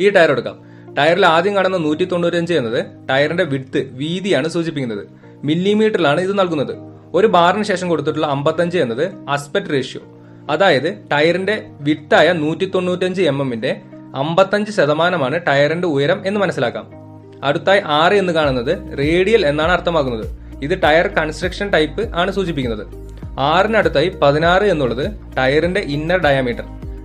ഈ ടയർ എടുക്കാം. ടയറിൽ ആദ്യം കാണുന്ന നൂറ്റി തൊണ്ണൂറ്റഞ്ച് എന്നത് ടയറിന്റെ വിഡ്ത്ത് വീതിയാണ് സൂചിപ്പിക്കുന്നത്. മില്ലിമീറ്ററിലാണ് ഇത് നൽകുന്നത്. ഒരു ബാറിന് ശേഷം കൊടുത്തിട്ടുള്ള അമ്പത്തഞ്ച് എന്നത് അസ്പെക്ട് റേഷ്യോ അതായത് ടയറിന്റെ വിട്ടായ നൂറ്റി തൊണ്ണൂറ്റഞ്ച് എം എമ്മിന്റെ അമ്പത്തഞ്ച് ശതമാനമാണ് ടയറിന്റെ ഉയരം എന്ന് മനസ്സിലാക്കാം. അടുത്തായി ആറ് എന്ന് കാണുന്നത് റേഡിയൽ എന്നാണ് അർത്ഥമാക്കുന്നത്. ഇത് ടയർ കൺസ്ട്രക്ഷൻ ടൈപ്പ് ആണ് സൂചിപ്പിക്കുന്നത്. ആറിനടുത്തായി പതിനാറ് എന്നുള്ളത് ടയറിന്റെ ഇന്നർ ഡയമീറ്റർ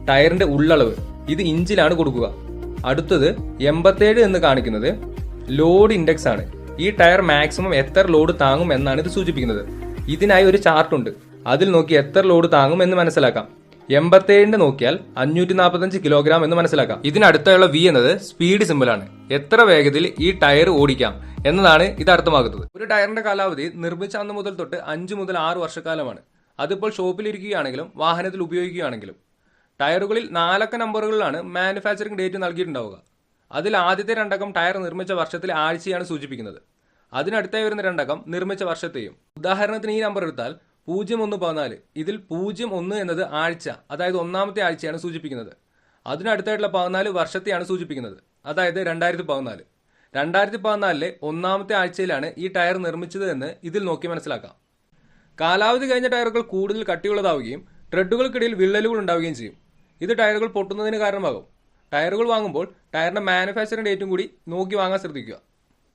ടയറിന്റെ ഉള്ളളവ്. ഇത് ഇഞ്ചിലാണ് കൊടുക്കുക. അടുത്തത് എൺപത്തേഴ് എന്ന് കാണിക്കുന്നത് ലോഡ് ഇൻഡെക്സ് ആണ്. ഈ ടയർ മാക്സിമം എത്ര ലോഡ് താങ്ങും എന്നാണ് ഇത് സൂചിപ്പിക്കുന്നത്. ഇതിനായി ഒരു ചാർട്ട് ഉണ്ട്. അതിൽ നോക്കി എത്ര ലോഡ് താങ്ങും എന്ന് മനസ്സിലാക്കാം. എൺപത്തേഴിന്റെ നോക്കിയാൽ അഞ്ഞൂറ്റി നാൽപ്പത്തഞ്ച് കിലോഗ്രാം എന്ന് മനസ്സിലാക്കാം. ഇതിനടുത്തുള്ള വി എന്നത് സ്പീഡ് സിമ്പിളാണ് എത്ര വേഗത്തിൽ ഈ ടയർ ഓടിക്കാം എന്നതാണ് ഇത് അർത്ഥമാക്കുന്നത്. ഒരു ടയറിന്റെ കാലാവധി നിർമ്മിച്ച അന്ന് മുതൽ തൊട്ട് അഞ്ച് മുതൽ ആറ് വർഷക്കാലമാണ്. അതിപ്പോൾ ഷോപ്പിലിരിക്കുകയാണെങ്കിലും വാഹനത്തിൽ ഉപയോഗിക്കുകയാണെങ്കിലും. ടയറുകളിൽ നാലക്ക നമ്പറുകളിലാണ് മാനുഫാക്ചറിംഗ് ഡേറ്റ് നൽകിയിട്ടുണ്ടാവുക. അതിൽ ആദ്യത്തെ രണ്ടക്കം ടയർ നിർമ്മിച്ച വർഷത്തിലെ ആഴ്ചയാണ് സൂചിപ്പിക്കുന്നത്. അതിനടുത്തായി വരുന്ന രണ്ടക്കം നിർമ്മിച്ച വർഷത്തെയും. ഉദാഹരണത്തിന് ഈ നമ്പർ എടുത്താൽ പൂജ്യം ഒന്ന് പതിനാല്. ഇതിൽ പൂജ്യം ഒന്ന് എന്നത് ആഴ്ച അതായത് ഒന്നാമത്തെ ആഴ്ചയാണ് സൂചിപ്പിക്കുന്നത്. അതിനടുത്തായിട്ടുള്ള പതിനാല് വർഷത്തെയാണ് സൂചിപ്പിക്കുന്നത് അതായത് രണ്ടായിരത്തി പതിനാല്. രണ്ടായിരത്തി പതിനാലിലെ ഒന്നാമത്തെ ആഴ്ചയിലാണ് ഈ ടയർ നിർമ്മിച്ചത് എന്ന് ഇതിൽ നോക്കി മനസ്സിലാക്കാം. കാലാവധി കഴിഞ്ഞ ടയറുകൾ കൂടുതൽ കട്ടിയുള്ളതാവുകയും ട്രെഡുകൾക്കിടയിൽ വിള്ളലുകൾ ഉണ്ടാവുകയും ചെയ്യും. ഇത് ടയറുകൾ പൊട്ടുന്നതിന് കാരണമാകും. ടയറുകൾ വാങ്ങുമ്പോൾ ടയറിന്റെ മാനുഫാക്ചറിംഗ് ഡേറ്റും കൂടി നോക്കി വാങ്ങാൻ ശ്രദ്ധിക്കുക.